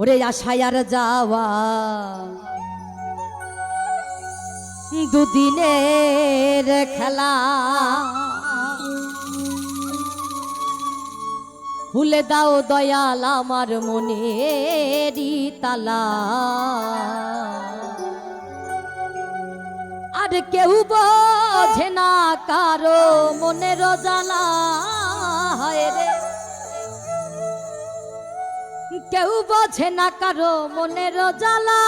ওরে আশায় আর যাওয়া দুদিনের খেলা। খুলে দাও দয়াল আমার মনেরই তালা। আর কেউ বোঝে না কারও মনের জ্বালা। হয় রে। কেউ বোঝে না কারও মনের জ্বালা।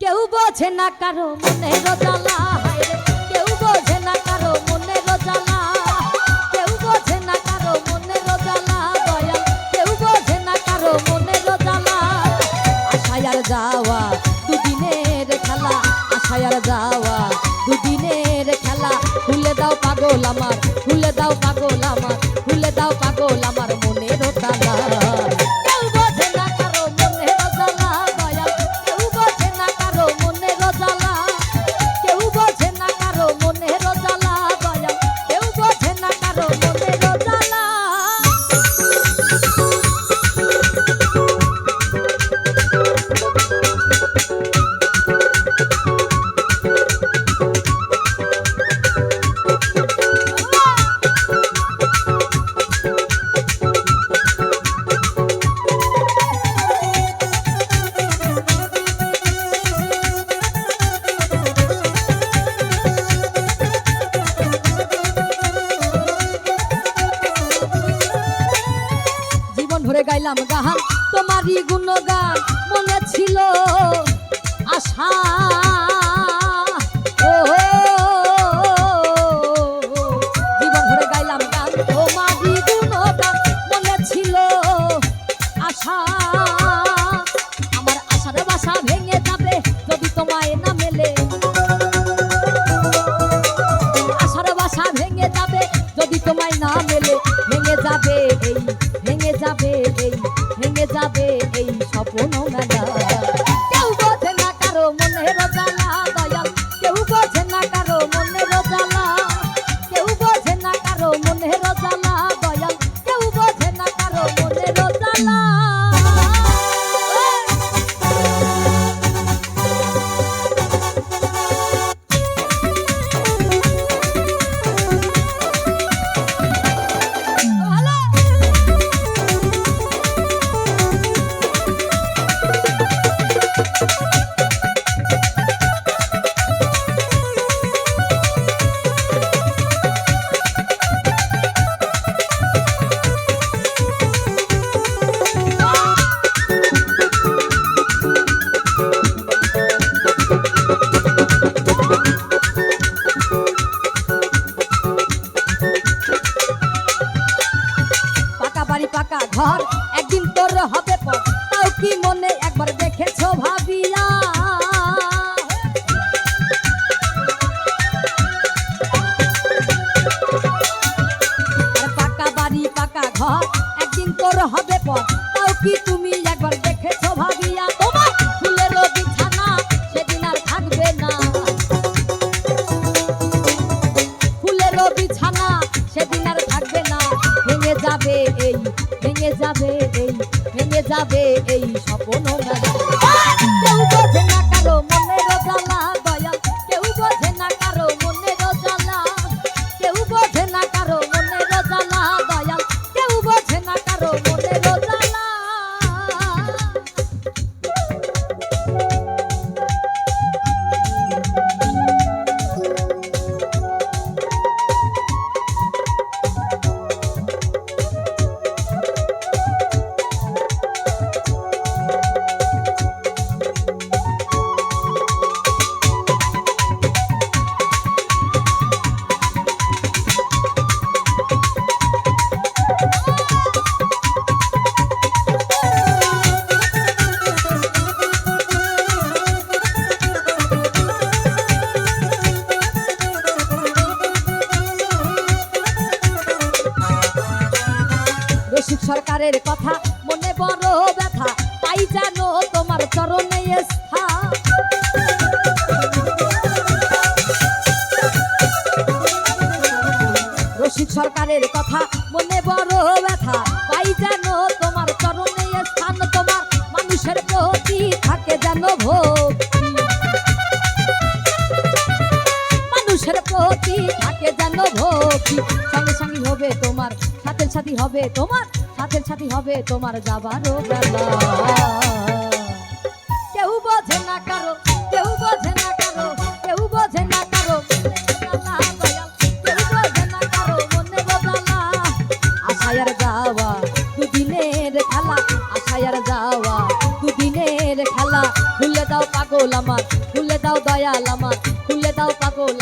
কেউ বোঝে না কারও মনের জ্বালা। ভরে গাইলাম গান তোমারই গুণগান মনে ছিল আশা। কারও মনের ঘর, একদিন তোর হবে পর তাও কি মনে একবার দেখেছ ভাবিয়া? পাকা বাড়ি, পাকা ঘর, একদিন তোর হবে পর তাও কি যাবে এই স্বপ্ন মেলা কেউ বোঝে না কারও মনের জ্বালা দয়াল কেউ বোঝে না কারও মনের জ্বালা। কেউ বোঝে না কারও মনের জ্বালা দয়াল কেউ বোঝে না কারও রসিক কথা, মনে বড় ব্যথা, তাই জানো তোমার চরণে স্থান সরকারের কথা, মনে বড় ব্যথা পাই যেন তোমার চরণে স্থান, তোমার মানুষের প্রতি থাকে যেন ভক্তি মানুষের প্রতি থাকে যেন ভক্তি সঙ্গে সঙ্গে হবে তোমার, সাথে সাথী হবে তোমার সাথে সাথী হবে তোমার যাবারও বেলা। কেউ বোঝে না কারও, কেউ বোঝে না কারও, কেউ বোঝে না কারও। আশায়ার যাওয়া দুদিনের খেলা, আশায়ার যাওয়া দুদিনের খেলা। দাও পাগল আমার, খুলে দাও দয়াল আমার, খুলে দাও পাগল